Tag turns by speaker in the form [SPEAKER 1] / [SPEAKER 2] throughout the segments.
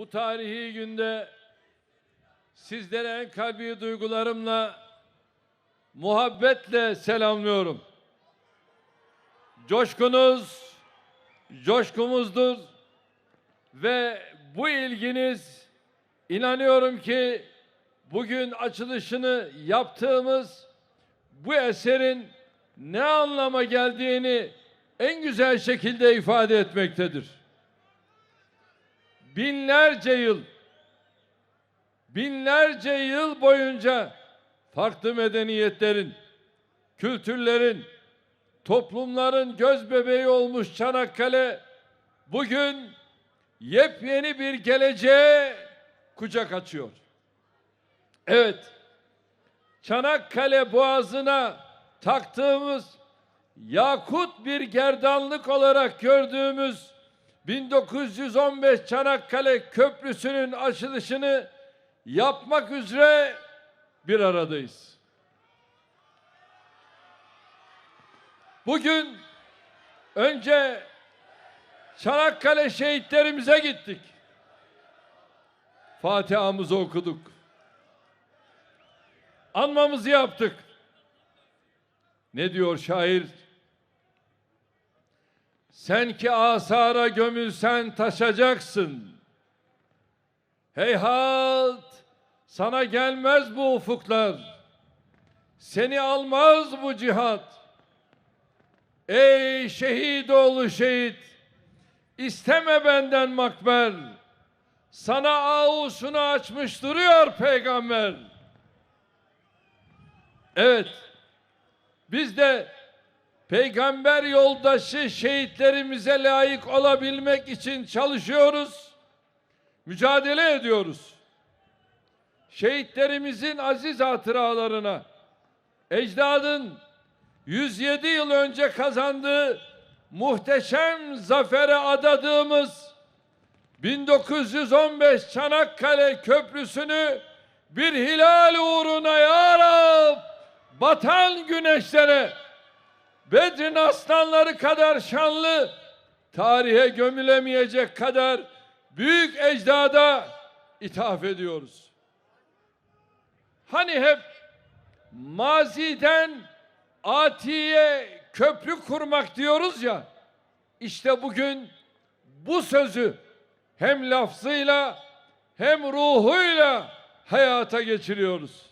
[SPEAKER 1] Bu tarihi günde sizlere en kalbi duygularımla, muhabbetle selamlıyorum. Coşkunuz, coşkumuzdur ve bu ilginiz inanıyorum ki bugün açılışını yaptığımız bu eserin ne anlama geldiğini en güzel şekilde ifade etmektedir. Binlerce yıl, binlerce yıl boyunca farklı medeniyetlerin, kültürlerin, toplumların göz bebeği olmuş Çanakkale bugün yepyeni bir geleceğe kucak açıyor. Evet, Çanakkale Boğazı'na taktığımız yakut bir gerdanlık olarak gördüğümüz 1915 Çanakkale Köprüsü'nün açılışını yapmak üzere bir aradayız. Bugün önce Çanakkale şehitlerimize gittik. Fatiha'mızı okuduk. Anmamızı yaptık. Ne diyor şair? Sen ki asara gömülsen taşacaksın. Heyhat sana gelmez bu ufuklar. Seni almaz bu cihat. Ey şehit oğlu şehit. isteme benden makber. Sana avusunu açmış duruyor peygamber. Evet. Biz de peygamber yoldaşı şehitlerimize layık olabilmek için çalışıyoruz. Mücadele ediyoruz. Şehitlerimizin aziz hatıralarına ecdadın 107 yıl önce kazandığı muhteşem zafere adadığımız 1915 Çanakkale Köprüsü'nü bir hilal uğruna ya batan güneşlere Bedir'in aslanları kadar şanlı tarihe gömülemeyecek kadar büyük ecdada ithaf ediyoruz. Hani hep maziden atiye köprü kurmak diyoruz ya işte bugün bu sözü hem lafzıyla hem ruhuyla hayata geçiriyoruz.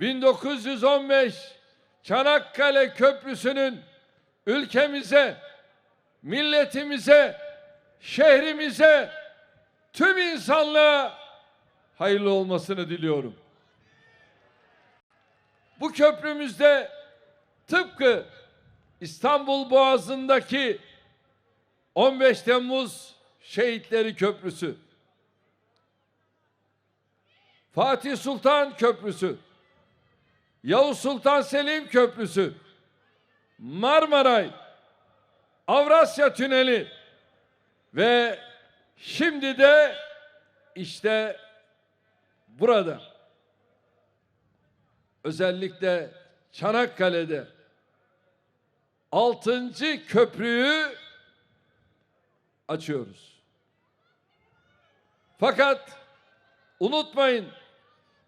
[SPEAKER 1] 1915 Çanakkale Köprüsü'nün ülkemize, milletimize, şehrimize, tüm insanlığa hayırlı olmasını diliyorum. Bu köprümüzde tıpkı İstanbul Boğazı'ndaki 15 Temmuz Şehitleri Köprüsü, Fatih Sultan Köprüsü, Yavuz Sultan Selim Köprüsü, Marmaray, Avrasya Tüneli ve şimdi de işte burada özellikle Çanakkale'de altıncı köprüyü açıyoruz. Fakat unutmayın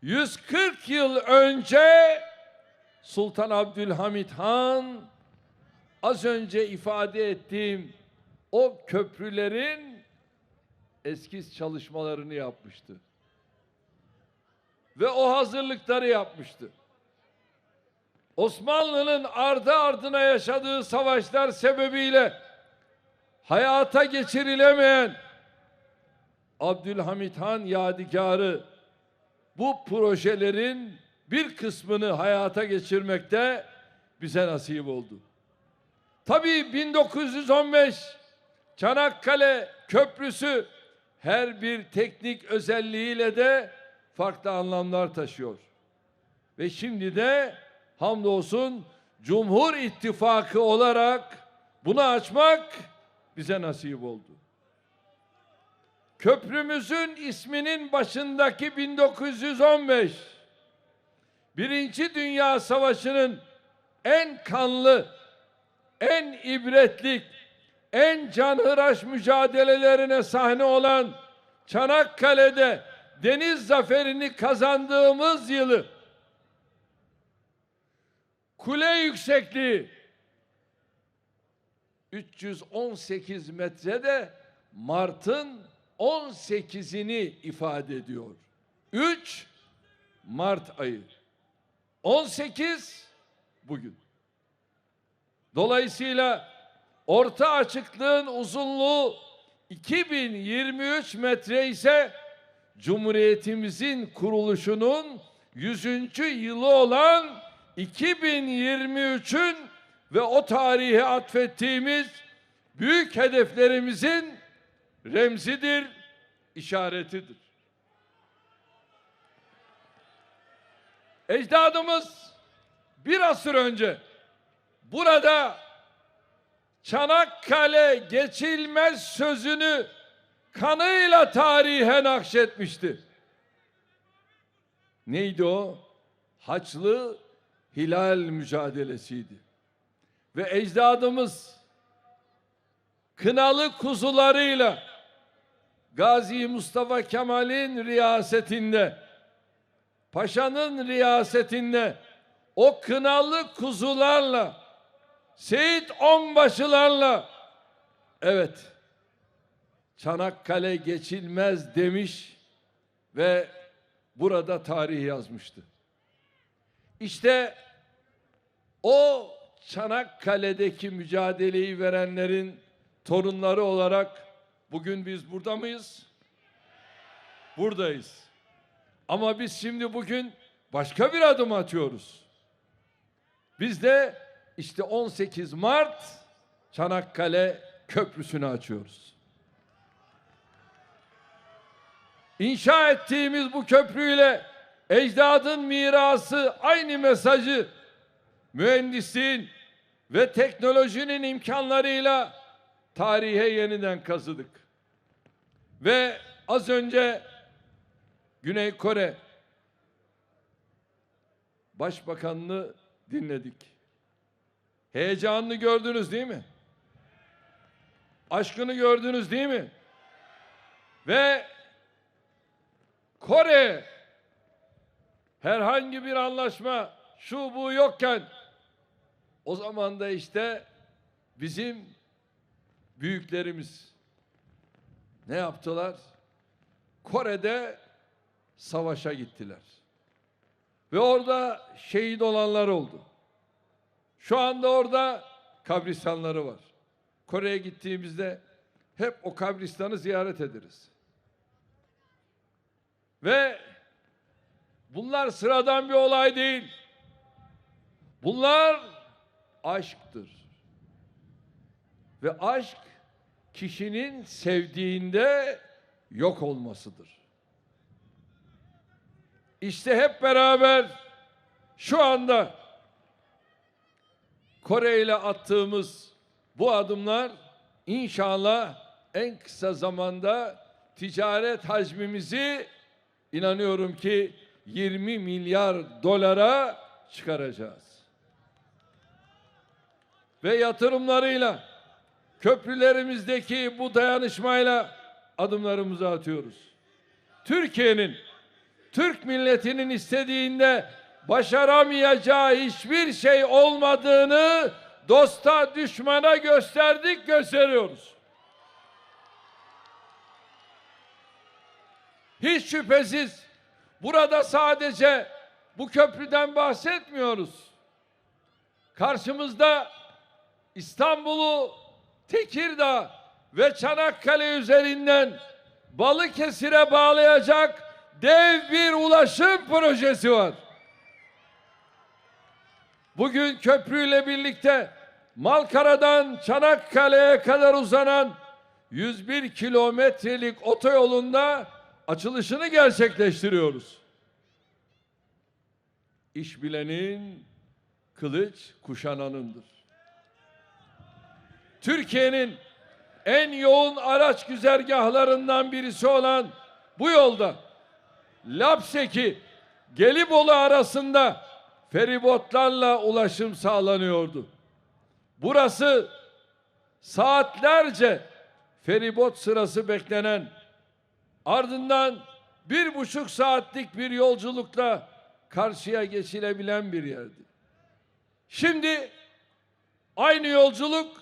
[SPEAKER 1] 140 yıl önce Sultan Abdülhamit Han az önce ifade ettiğim o köprülerin eskiz çalışmalarını yapmıştı. Ve o hazırlıkları yapmıştı. Osmanlı'nın ardı ardına yaşadığı savaşlar sebebiyle hayata geçirilemeyen Abdülhamit Han yadigarı bu projelerin bir kısmını hayata geçirmekte bize nasip oldu. Tabii 1915 Çanakkale Köprüsü her bir teknik özelliğiyle de farklı anlamlar taşıyor. Ve şimdi de hamdolsun Cumhur İttifakı olarak bunu açmak bize nasip oldu. Köprümüzün isminin başındaki 1915 Birinci Dünya Savaşı'nın en kanlı, en ibretlik, en canhıraş mücadelelerine sahne olan Çanakkale'de deniz zaferini kazandığımız yılı kule yüksekliği 318 metrede Mart'ın 18'ini ifade ediyor. 3 Mart ayı. 18 bugün. Dolayısıyla orta açıklığın uzunluğu 2023 metre ise Cumhuriyetimizin kuruluşunun 100. yılı olan 2023'ün ve o tarihe atfettiğimiz büyük hedeflerimizin remzidir, işaretidir. Ecdadımız bir asır önce burada Çanakkale geçilmez sözünü kanıyla tarihe nakşetmişti. Neydi o? Haçlı Hilal mücadelesiydi. Ve ecdadımız kınalı kuzularıyla Gazi Mustafa Kemal'in riyasetinde Paşa'nın riyasetinde o kınalı kuzularla Seyit Onbaşılarla evet Çanakkale geçilmez demiş ve burada tarih yazmıştı. İşte o Çanakkale'deki mücadeleyi verenlerin torunları olarak bugün biz burada mıyız? Buradayız. Ama biz şimdi bugün başka bir adım atıyoruz. Biz de işte 18 Mart Çanakkale Köprüsü'nü açıyoruz. İnşa ettiğimiz bu köprüyle ecdadın mirası aynı mesajı mühendisliğin ve teknolojinin imkanlarıyla tarihe yeniden kazıdık. Ve az önce Güney Kore Başbakanını dinledik. Heyecanını gördünüz değil mi? Aşkını gördünüz değil mi? Ve Kore herhangi bir anlaşma şu bu yokken o zaman da işte bizim büyüklerimiz ne yaptılar? Kore'de savaşa gittiler. Ve orada şehit olanlar oldu. Şu anda orada kabristanları var. Kore'ye gittiğimizde hep o kabristanı ziyaret ederiz. Ve bunlar sıradan bir olay değil. Bunlar aşktır. Ve aşk kişinin sevdiğinde yok olmasıdır. İşte hep beraber şu anda Kore ile attığımız bu adımlar inşallah en kısa zamanda ticaret hacmimizi inanıyorum ki 20 milyar dolara çıkaracağız. Ve yatırımlarıyla köprülerimizdeki bu dayanışmayla adımlarımızı atıyoruz. Türkiye'nin Türk milletinin istediğinde başaramayacağı hiçbir şey olmadığını dosta düşmana gösterdik gösteriyoruz. Hiç şüphesiz burada sadece bu köprüden bahsetmiyoruz. Karşımızda İstanbul'u Tekirdağ ve Çanakkale üzerinden Balıkesir'e bağlayacak dev bir ulaşım projesi var. Bugün köprüyle birlikte Malkara'dan Çanakkale'ye kadar uzanan 101 kilometrelik otoyolunda açılışını gerçekleştiriyoruz. İş bilenin kılıç kuşananındır. Türkiye'nin en yoğun araç güzergahlarından birisi olan bu yolda Lapseki Gelibolu arasında feribotlarla ulaşım sağlanıyordu. Burası saatlerce feribot sırası beklenen Ardından bir buçuk saatlik bir yolculukla karşıya geçilebilen bir yerdi. Şimdi aynı yolculuk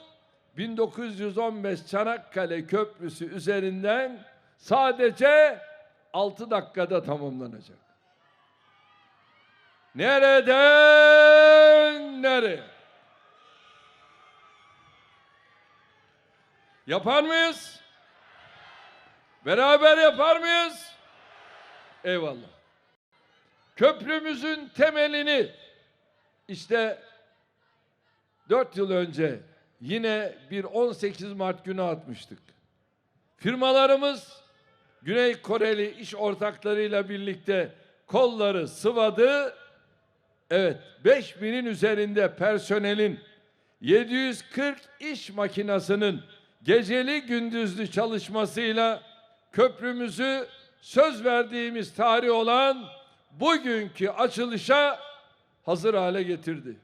[SPEAKER 1] 1915 Çanakkale Köprüsü üzerinden sadece 6 dakikada tamamlanacak. Nereden nereye? Yapar mıyız? Beraber yapar mıyız? Eyvallah. Köprümüzün temelini işte 4 yıl önce yine bir 18 Mart günü atmıştık. Firmalarımız Güney Koreli iş ortaklarıyla birlikte kolları sıvadı. Evet 5000'in üzerinde personelin 740 iş makinasının geceli gündüzlü çalışmasıyla köprümüzü söz verdiğimiz tarih olan bugünkü açılışa hazır hale getirdi.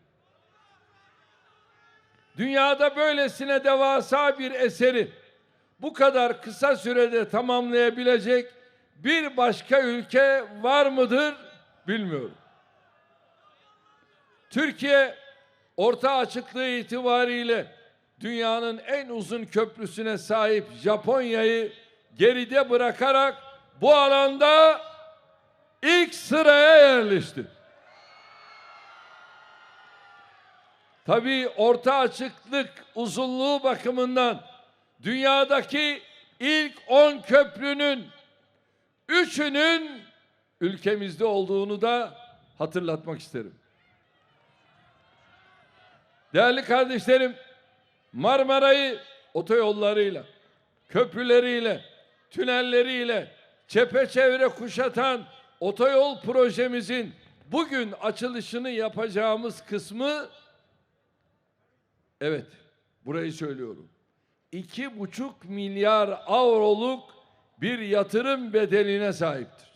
[SPEAKER 1] Dünyada böylesine devasa bir eseri bu kadar kısa sürede tamamlayabilecek bir başka ülke var mıdır bilmiyorum. Türkiye orta açıklığı itibariyle dünyanın en uzun köprüsüne sahip Japonya'yı geride bırakarak bu alanda ilk sıraya yerleşti. Tabii orta açıklık uzunluğu bakımından dünyadaki ilk 10 köprünün üçünün ülkemizde olduğunu da hatırlatmak isterim. Değerli kardeşlerim, Marmara'yı otoyollarıyla, köprüleriyle, tünelleriyle çepeçevre kuşatan otoyol projemizin bugün açılışını yapacağımız kısmı evet burayı söylüyorum. İki buçuk milyar avroluk bir yatırım bedeline sahiptir.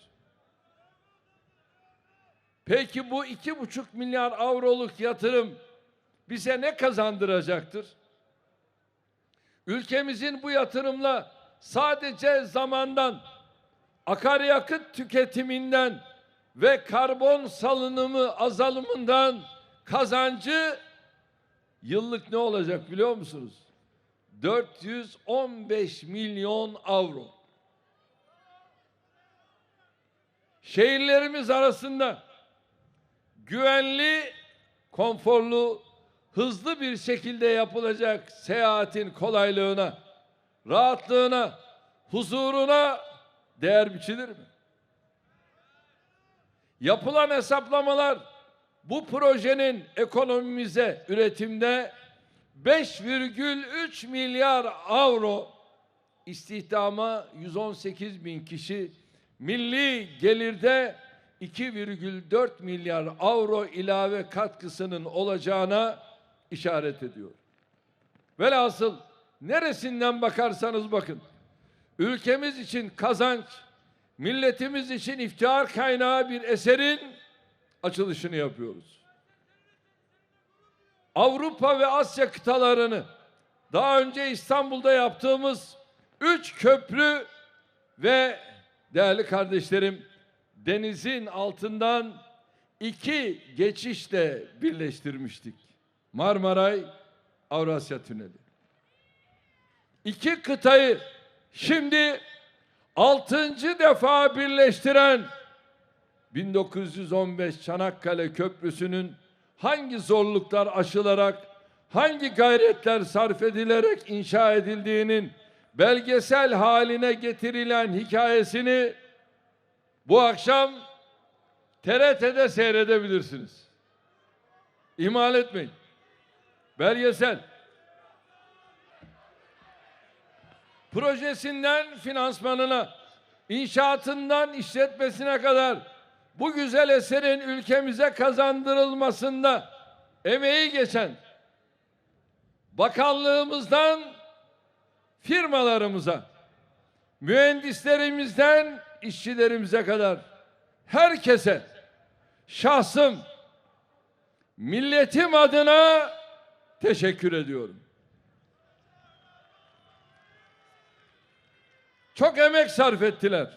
[SPEAKER 1] Peki bu iki buçuk milyar avroluk yatırım bize ne kazandıracaktır? Ülkemizin bu yatırımla sadece zamandan, akaryakıt tüketiminden ve karbon salınımı azalımından kazancı yıllık ne olacak biliyor musunuz? 415 milyon avro. Şehirlerimiz arasında güvenli, konforlu, hızlı bir şekilde yapılacak seyahatin kolaylığına, rahatlığına, huzuruna değer biçilir mi? Yapılan hesaplamalar bu projenin ekonomimize, üretimde 5,3 milyar avro istihdama 118 bin kişi milli gelirde 2,4 milyar avro ilave katkısının olacağına işaret ediyor. Velhasıl neresinden bakarsanız bakın ülkemiz için kazanç, milletimiz için iftihar kaynağı bir eserin açılışını yapıyoruz. Avrupa ve Asya kıtalarını daha önce İstanbul'da yaptığımız üç köprü ve değerli kardeşlerim denizin altından iki geçişle birleştirmiştik. Marmaray, Avrasya Tüneli. İki kıtayı şimdi altıncı defa birleştiren 1915 Çanakkale Köprüsü'nün hangi zorluklar aşılarak, hangi gayretler sarf edilerek inşa edildiğinin belgesel haline getirilen hikayesini bu akşam TRT'de seyredebilirsiniz. İhmal etmeyin. Belgesel. Projesinden finansmanına, inşaatından işletmesine kadar bu güzel eserin ülkemize kazandırılmasında emeği geçen bakanlığımızdan firmalarımıza, mühendislerimizden işçilerimize kadar herkese şahsım milletim adına teşekkür ediyorum. Çok emek sarf ettiler.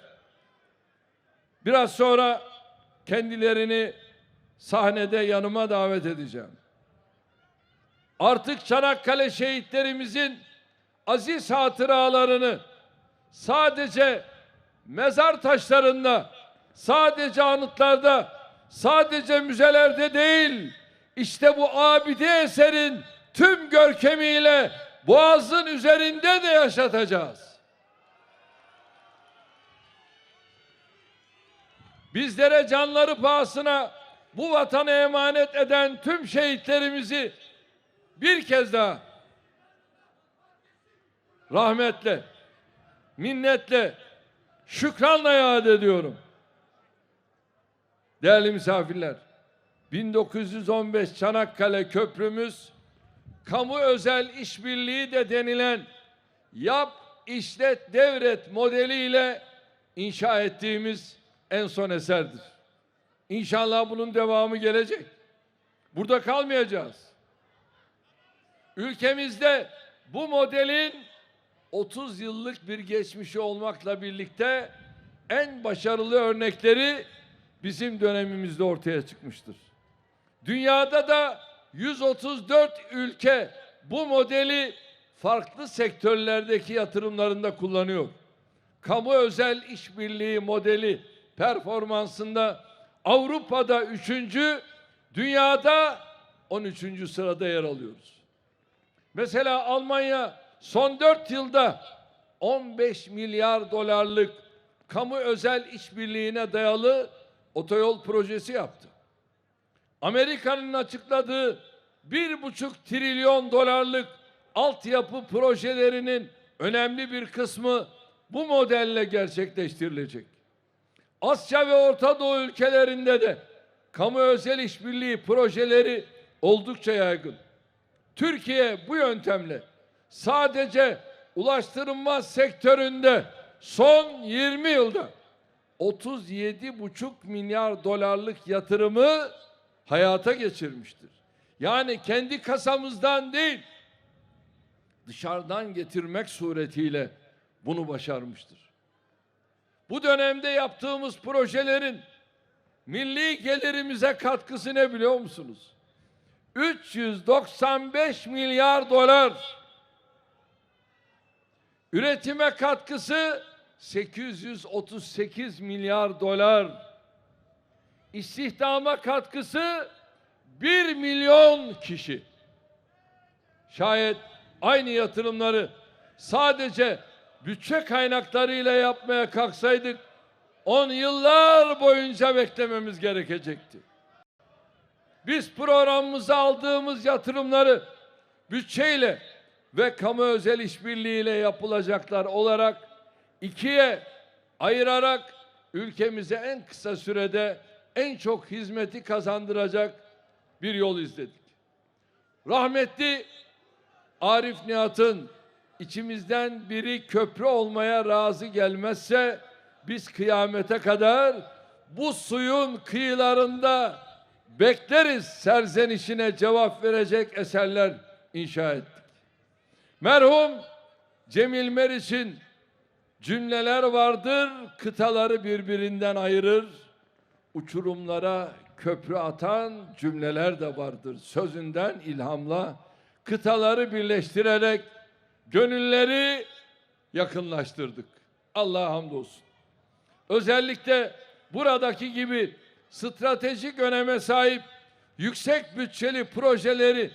[SPEAKER 1] Biraz sonra kendilerini sahnede yanıma davet edeceğim. Artık Çanakkale şehitlerimizin aziz hatıralarını sadece mezar taşlarında, sadece anıtlarda, sadece müzelerde değil, işte bu abide eserin tüm görkemiyle Boğaz'ın üzerinde de yaşatacağız. Bizlere canları pahasına bu vatanı emanet eden tüm şehitlerimizi bir kez daha rahmetle, minnetle, şükranla yad ediyorum. Değerli misafirler, 1915 Çanakkale Köprümüz kamu özel işbirliği de denilen yap, işlet, devret modeliyle inşa ettiğimiz en son eserdir. İnşallah bunun devamı gelecek. Burada kalmayacağız. Ülkemizde bu modelin 30 yıllık bir geçmişi olmakla birlikte en başarılı örnekleri bizim dönemimizde ortaya çıkmıştır. Dünyada da 134 ülke bu modeli farklı sektörlerdeki yatırımlarında kullanıyor. Kamu özel işbirliği modeli performansında Avrupa'da üçüncü, dünyada 13. sırada yer alıyoruz. Mesela Almanya son 4 yılda 15 milyar dolarlık kamu özel işbirliğine dayalı otoyol projesi yaptı. Amerika'nın açıkladığı bir buçuk trilyon dolarlık altyapı projelerinin önemli bir kısmı bu modelle gerçekleştirilecek. Asya ve Orta Doğu ülkelerinde de kamu özel işbirliği projeleri oldukça yaygın. Türkiye bu yöntemle sadece ulaştırma sektöründe son 20 yılda 37,5 milyar dolarlık yatırımı hayata geçirmiştir. Yani kendi kasamızdan değil, dışarıdan getirmek suretiyle bunu başarmıştır. Bu dönemde yaptığımız projelerin milli gelirimize katkısı ne biliyor musunuz? 395 milyar dolar. Üretime katkısı 838 milyar dolar. İstihdama katkısı 1 milyon kişi. Şayet aynı yatırımları sadece bütçe kaynaklarıyla yapmaya kalksaydık 10 yıllar boyunca beklememiz gerekecekti. Biz programımıza aldığımız yatırımları bütçeyle ve kamu özel işbirliğiyle yapılacaklar olarak ikiye ayırarak ülkemize en kısa sürede en çok hizmeti kazandıracak bir yol izledik. Rahmetli Arif Nihat'ın içimizden biri köprü olmaya razı gelmezse biz kıyamete kadar bu suyun kıyılarında bekleriz serzenişine cevap verecek eserler inşa ettik. Merhum Cemil Meriç'in cümleler vardır, kıtaları birbirinden ayırır. Uçurumlara köprü atan cümleler de vardır. Sözünden ilhamla kıtaları birleştirerek gönülleri yakınlaştırdık. Allah'a hamdolsun. Özellikle buradaki gibi stratejik öneme sahip yüksek bütçeli projeleri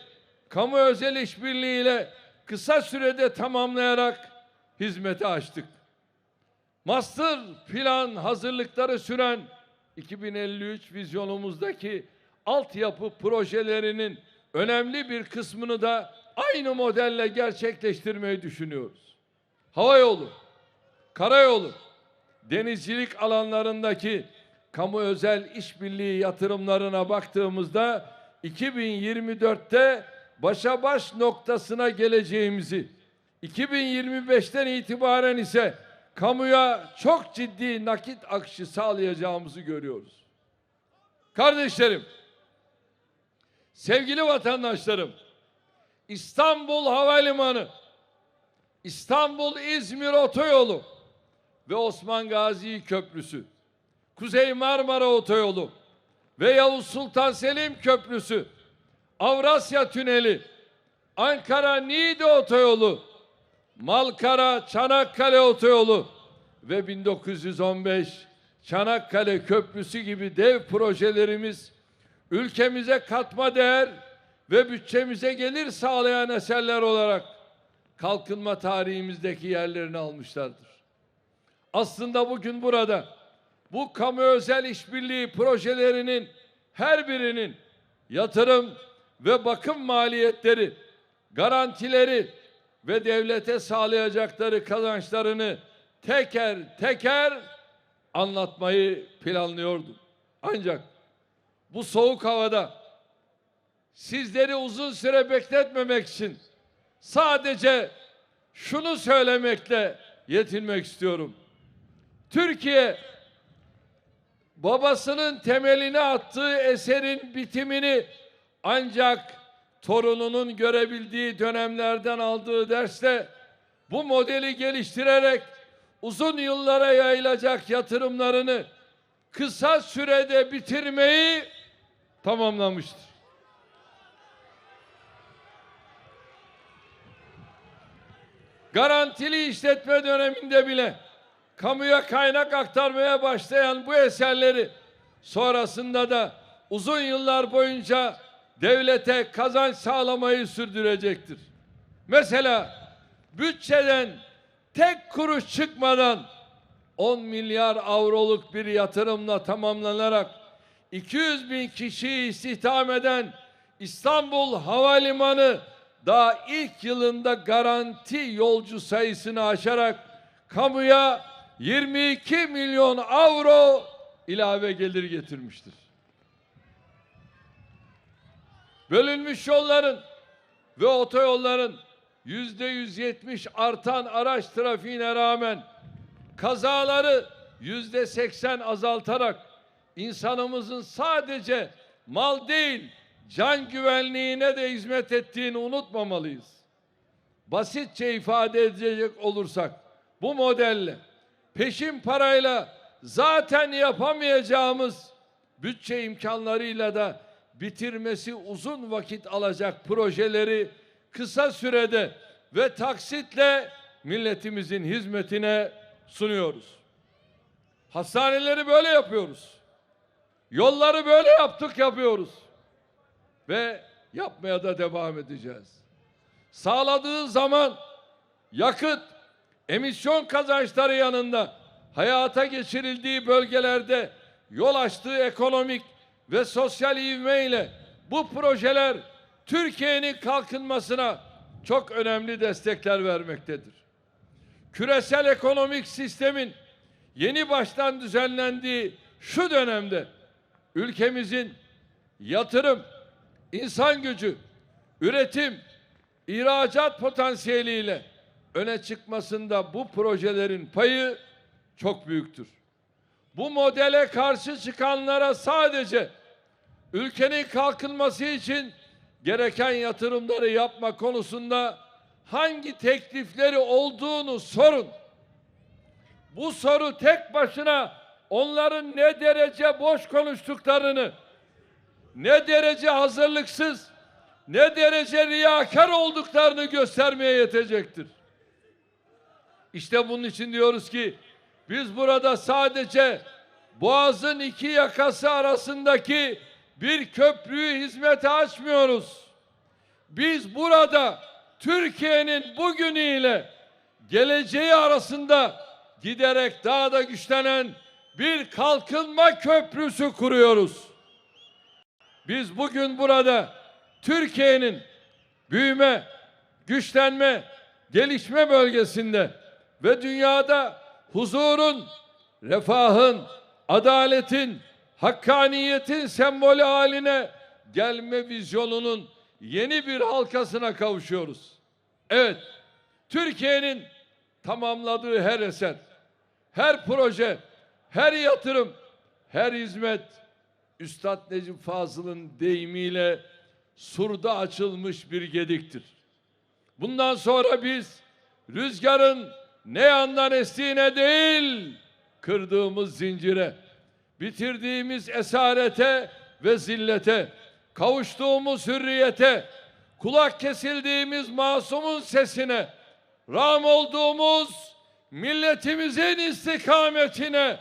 [SPEAKER 1] kamu özel işbirliğiyle kısa sürede tamamlayarak hizmete açtık. Master plan hazırlıkları süren 2053 vizyonumuzdaki altyapı projelerinin önemli bir kısmını da aynı modelle gerçekleştirmeyi düşünüyoruz. Hava yolu, karayolu, denizcilik alanlarındaki kamu özel işbirliği yatırımlarına baktığımızda 2024'te başa baş noktasına geleceğimizi, 2025'ten itibaren ise kamuya çok ciddi nakit akışı sağlayacağımızı görüyoruz. Kardeşlerim, sevgili vatandaşlarım, İstanbul Havalimanı, İstanbul İzmir Otoyolu, ve Osman Gazi Köprüsü, Kuzey Marmara Otoyolu ve Yavuz Sultan Selim Köprüsü, Avrasya Tüneli, Ankara Niğde Otoyolu, Malkara Çanakkale Otoyolu ve 1915 Çanakkale Köprüsü gibi dev projelerimiz ülkemize katma değer ve bütçemize gelir sağlayan eserler olarak kalkınma tarihimizdeki yerlerini almışlardır. Aslında bugün burada bu kamu özel işbirliği projelerinin her birinin yatırım ve bakım maliyetleri, garantileri ve devlete sağlayacakları kazançlarını teker teker anlatmayı planlıyordum. Ancak bu soğuk havada sizleri uzun süre bekletmemek için sadece şunu söylemekle yetinmek istiyorum. Türkiye babasının temelini attığı eserin bitimini ancak torununun görebildiği dönemlerden aldığı dersle bu modeli geliştirerek uzun yıllara yayılacak yatırımlarını kısa sürede bitirmeyi tamamlamıştır. Garantili işletme döneminde bile kamuya kaynak aktarmaya başlayan bu eserleri sonrasında da uzun yıllar boyunca devlete kazanç sağlamayı sürdürecektir. Mesela bütçeden tek kuruş çıkmadan 10 milyar avroluk bir yatırımla tamamlanarak 200 bin kişiyi istihdam eden İstanbul Havalimanı daha ilk yılında garanti yolcu sayısını aşarak kamuya 22 milyon avro ilave gelir getirmiştir. Bölünmüş yolların ve otoyolların yüzde 170 artan araç trafiğine rağmen kazaları yüzde 80 azaltarak insanımızın sadece mal değil can güvenliğine de hizmet ettiğini unutmamalıyız. Basitçe ifade edecek olursak bu modelle peşin parayla zaten yapamayacağımız bütçe imkanlarıyla da bitirmesi uzun vakit alacak projeleri kısa sürede ve taksitle milletimizin hizmetine sunuyoruz. Hastaneleri böyle yapıyoruz. Yolları böyle yaptık yapıyoruz. Ve yapmaya da devam edeceğiz. Sağladığı zaman yakıt, emisyon kazançları yanında hayata geçirildiği bölgelerde yol açtığı ekonomik ve sosyal ivme ile bu projeler Türkiye'nin kalkınmasına çok önemli destekler vermektedir. Küresel ekonomik sistemin yeni baştan düzenlendiği şu dönemde ülkemizin yatırım, insan gücü, üretim, ihracat potansiyeliyle öne çıkmasında bu projelerin payı çok büyüktür. Bu modele karşı çıkanlara sadece ülkenin kalkınması için gereken yatırımları yapma konusunda hangi teklifleri olduğunu sorun. Bu soru tek başına onların ne derece boş konuştuklarını, ne derece hazırlıksız, ne derece riyakar olduklarını göstermeye yetecektir. İşte bunun için diyoruz ki biz burada sadece Boğaz'ın iki yakası arasındaki bir köprüyü hizmete açmıyoruz. Biz burada Türkiye'nin bugünüyle geleceği arasında giderek daha da güçlenen bir kalkınma köprüsü kuruyoruz. Biz bugün burada Türkiye'nin büyüme, güçlenme, gelişme bölgesinde ve dünyada huzurun, refahın, adaletin, hakkaniyetin sembolü haline gelme vizyonunun yeni bir halkasına kavuşuyoruz. Evet, Türkiye'nin tamamladığı her eser, her proje, her yatırım, her hizmet Üstad Necip Fazıl'ın deyimiyle surda açılmış bir gediktir. Bundan sonra biz rüzgarın ne yandan estiğine değil, kırdığımız zincire, bitirdiğimiz esarete ve zillete, kavuştuğumuz hürriyete, kulak kesildiğimiz masumun sesine, ram olduğumuz milletimizin istikametine,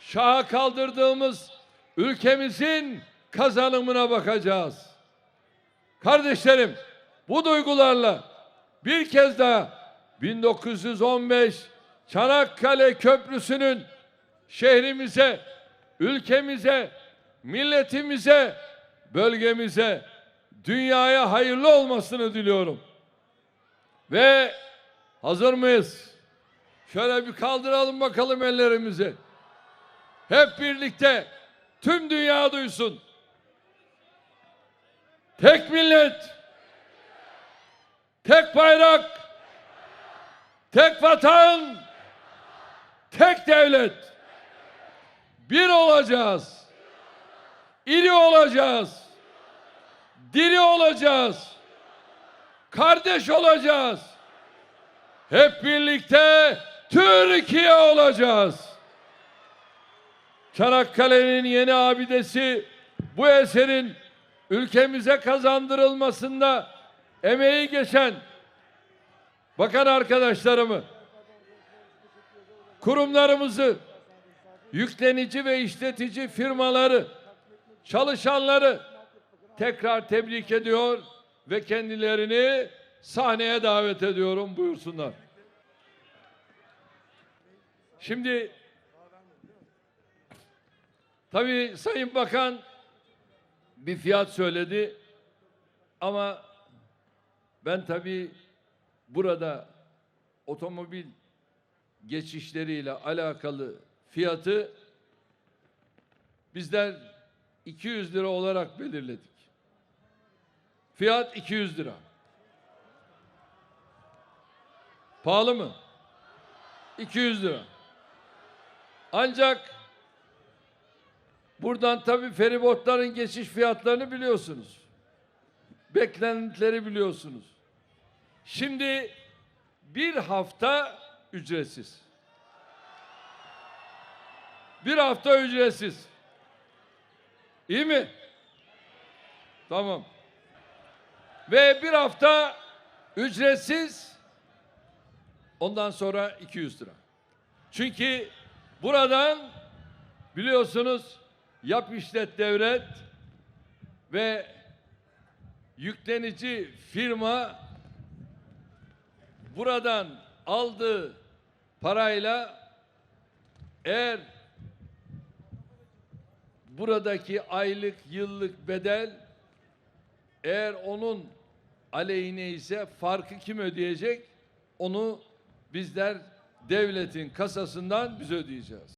[SPEAKER 1] şaha kaldırdığımız ülkemizin kazanımına bakacağız. Kardeşlerim, bu duygularla bir kez daha 1915 Çanakkale Köprüsü'nün şehrimize, ülkemize, milletimize, bölgemize, dünyaya hayırlı olmasını diliyorum. Ve hazır mıyız? Şöyle bir kaldıralım bakalım ellerimizi. Hep birlikte tüm dünya duysun. Tek millet, tek bayrak, tek vatan, tek devlet. Bir olacağız. İri olacağız. Diri olacağız. Kardeş olacağız. Hep birlikte Türkiye olacağız. Çanakkale'nin yeni abidesi bu eserin ülkemize kazandırılmasında emeği geçen bakan arkadaşlarımı, kurumlarımızı, yüklenici ve işletici firmaları, çalışanları tekrar tebrik ediyor ve kendilerini sahneye davet ediyorum. Buyursunlar. Şimdi tabii Sayın Bakan bir fiyat söyledi ama ben tabii burada otomobil geçişleriyle alakalı fiyatı bizler 200 lira olarak belirledik. Fiyat 200 lira. Pahalı mı? 200 lira. Ancak buradan tabii feribotların geçiş fiyatlarını biliyorsunuz. Beklentileri biliyorsunuz. Şimdi bir hafta ücretsiz. Bir hafta ücretsiz. İyi mi? Tamam. Ve bir hafta ücretsiz. Ondan sonra 200 lira. Çünkü buradan biliyorsunuz yap işlet devlet ve yüklenici firma buradan aldığı parayla eğer buradaki aylık yıllık bedel eğer onun aleyhine ise farkı kim ödeyecek? Onu bizler devletin kasasından biz ödeyeceğiz.